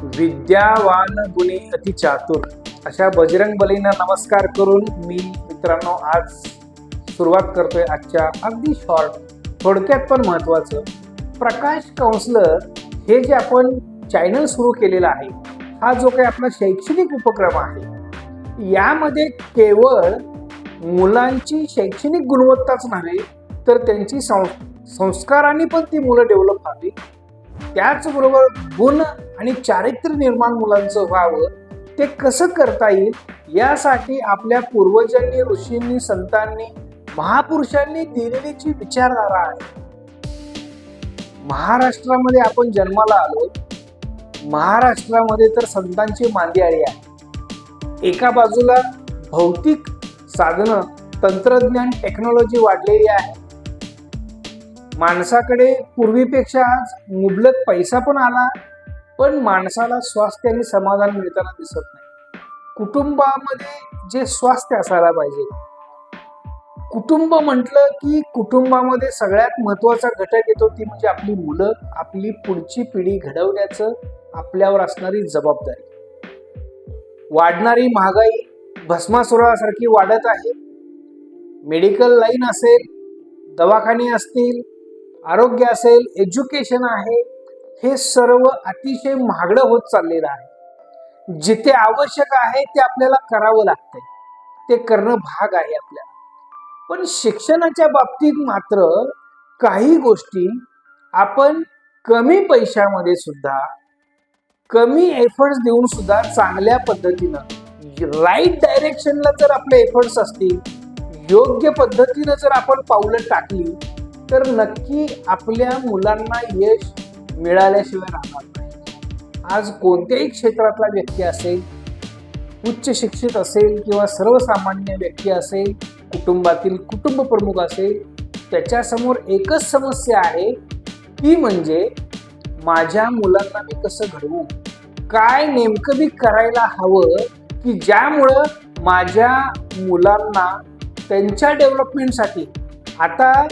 विद्यावान गुणी अति चातुर. अशा बजरंग बलींना नमस्कार करून मी मित्रांनो आज सुरुवात करतोय आजच्या अगदी शॉर्ट थोडक्यात पण महत्वाचं प्रकाश काउन्सलर हे जे आपण चॅनल सुरू केलेलं आहे हा जो काही आपला शैक्षणिक उपक्रम आहे यामध्ये केवळ मुलांची शैक्षणिक गुणवत्ताच नव्हे तर त्यांची सं संस्कारांनी पण ती मुलं डेव्हलप व्हावी. त्याचबरोबर गुण आणि चारित्र्य निर्माण मुलांचं व्हावं ते कसं करता येईल यासाठी आपल्या पूर्वजांनी ऋषींनी संतांनी महापुरुषांनी दिलेली जी विचारधारा आहे. महाराष्ट्रामध्ये आपण जन्माला आलो महाराष्ट्रामध्ये तर संतांची मांदियाळी आहे. एका बाजूला भौतिक साधनं तंत्रज्ञान टेक्नॉलॉजी वाढलेली आहे. माणसाकडे पूर्वीपेक्षा आज मुबलक पैसा पण आला पण माणसाला स्वास्थ्य आणि समाधान मिळताना दिसत नाही. कुटुंबामध्ये जे स्वास्थ्य असायला पाहिजे. कुटुंब म्हटलं की कुटुंबामध्ये सगळ्यात महत्त्वाचा घटक येतो ती म्हणजे आपली मुलं आपली पुढची पिढी घडवण्याचं आपल्यावर असणारी जबाबदारी. वाढणारी महागाई भस्मासुरासारखी वाढत आहे. मेडिकल लाईन असेल दवाखाने असतील आरोग्य असेल एज्युकेशन आहे हे सर्व अतिशय महागडं होत चाललेलं आहे. जिथे आवश्यक आहे ते आपल्याला करावं लागतंय. ते करणं भाग आहे आपल्याला. पण शिक्षणाच्या बाबतीत मात्र काही गोष्टी आपण कमी पैशामध्ये सुद्धा कमी एफर्ट्स देऊन सुद्धा चांगल्या पद्धतीनं राईट डायरेक्शनला जर आपले एफर्ट्स असतील योग्य पद्धतीनं जर आपण पावलं टाकली तर नक्की आपल्या मुलांना यश मिळाल्याशिवाय राहणार नाही. आज कोणत्याही क्षेत्रातला व्यक्ती असेल उच्च शिक्षित असेल किंवा सर्वसामान्य व्यक्ती असेल कुटुंबातील कुटुंब प्रमुख असेल त्याच्यासमोर एकच समस्या आहे ती म्हणजे माझ्या मुलांना मी कसं घडवू? काय नेमकं मी करायला हवं की ज्यामुळं माझ्या मुलांना त्यांच्या डेव्हलपमेंटसाठी? आता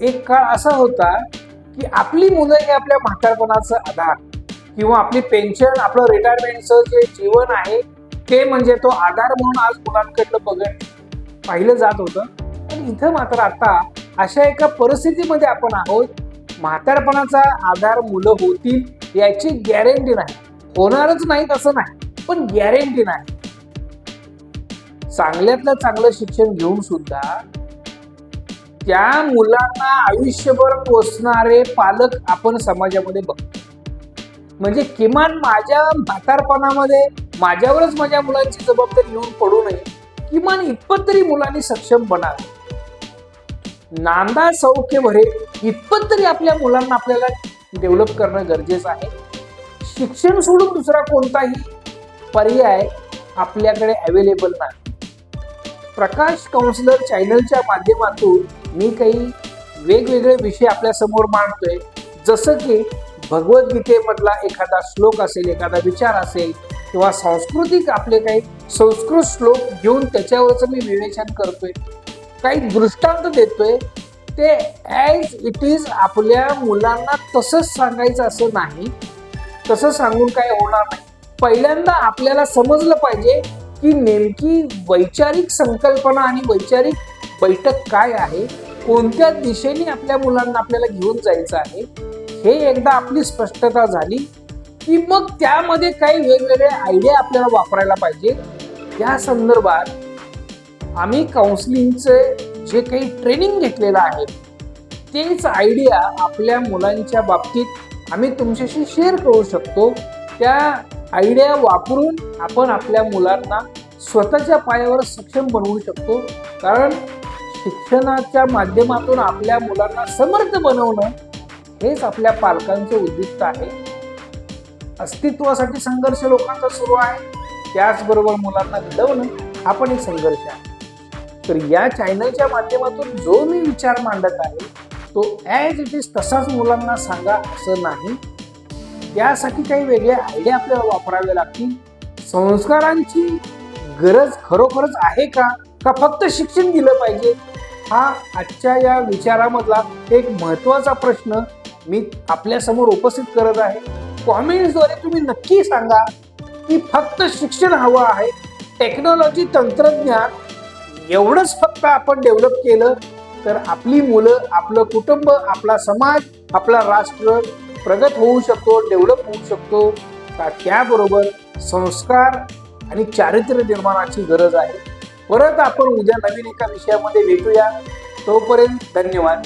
एक काळ असा होता की आपली मुलं हे आपल्या म्हातारपणाचं आधार. किंवा आपली पेन्शन आपलं रिटायरमेंटचं जे जीवन आहे ते म्हणजे तो आधार म्हणून आज मुलांकडलं बघत पाहिलं जात होतं. पण इथं मात्र आता अशा एका परिस्थितीमध्ये आपण आहोत. म्हातारपणाचा आधार मुलं होतील याची गॅरंटी नाही. होणारच नाहीत असं नाही पण गॅरंटी नाही. चांगल्यातलं चांगलं शिक्षण घेऊन सुद्धा त्या मुलांना आयुष्यभर पोचणारे पालक आपण समाजामध्ये बघतो. म्हणजे किमान माझ्या म्हातारपणामध्ये माझ्यावरच माझ्या मुलांची जबाबदारी येऊन पडू नये किमान इतपत तरी मुलांनी सक्षम बनावे. नांदा सौख्य भरे इतपत तरी आपल्या मुलांना आपल्याला डेव्हलप करणं गरजेचं आहे. शिक्षण सोडून दुसरा कोणताही पर्याय आपल्याकडे अवेलेबल नाही. प्रकाश काउन्सिलर चॅनलच्या माध्यमातून मी काही वेगवेगळे विषय आपल्यासमोर मांडतोय. जसं की भगवद्गीतेमधला एखादा श्लोक असेल एखादा विचार असेल किंवा सांस्कृतिक आपले काही संस्कृत श्लोक घेऊन त्याच्यावरचं मी विवेचन करतोय. काही दृष्टांत देतोय. ते ॲज इट इज आपल्या मुलांना तसंच सांगायचं असं नाही. तसं सांगून काय होणार नाही. पहिल्यांदा आपल्याला समजलं पाहिजे की नेमकी वैचारिक संकल्पना आणि वैचारिक बैठक काय आहे? कोणत्या दिशेने आपल्या मुलांना आपल्याला घेऊन जायचं आहे? हे एकदा आपली स्पष्टता झाली की मग त्यामध्ये काही वेगवेगळे आयडिया आपल्याला वापरायला पाहिजे. या संदर्भात आम्ही काउन्सिलिंगचे जे काही ट्रेनिंग घेतलेलं आहे तेच आयडिया आपल्या मुलांच्या बाबतीत आम्ही तुमच्याशी शेअर करू शकतो. त्या आयडिया वापरून आपण आपल्या मुलांना स्वतःच्या पायावर सक्षम बनवू शकतो. कारण शिक्षणाच्या माध्यमातून आपल्या मुलांना समर्थ बनवणं हेच आपल्या पालकांचं उद्दिष्ट आहे. अस्तित्वासाठी संघर्ष लोकांचा सुरू आहे. त्याचबरोबर मुलांना घडवणं हा पण एक संघर्ष आहे. तर या चॅनलच्या माध्यमातून जो मी विचार मांडत आहे तो ॲज इट इज तसाच मुलांना सांगा असं नाही. त्यासाठी काही वेगळे आयडिया आपल्याला वापरावे लागतील. संस्कारांची गरज खरोखरच आहे का? का फक्त शिक्षण दिलं पाहिजे? हा आजच्या या विचारामधला एक महत्त्वाचा प्रश्न मी आपल्यासमोर उपस्थित करत आहे. कॉमेंट्सद्वारे तुम्ही नक्की सांगा की फक्त शिक्षण हवं आहे? टेक्नॉलॉजी तंत्रज्ञान एवढंच फक्त आपण डेव्हलप केलं तर आपली मुलं आपलं कुटुंब आपला समाज आपला राष्ट्र प्रगत होऊ शकतो डेव्हलप होऊ शकतो. का त्याबरोबर संस्कार आणि चारित्र्य निर्माणाची गरज आहे. परत आपण उद्या नवीन एका विषयामध्ये भेटूया. तोपर्यंत धन्यवाद.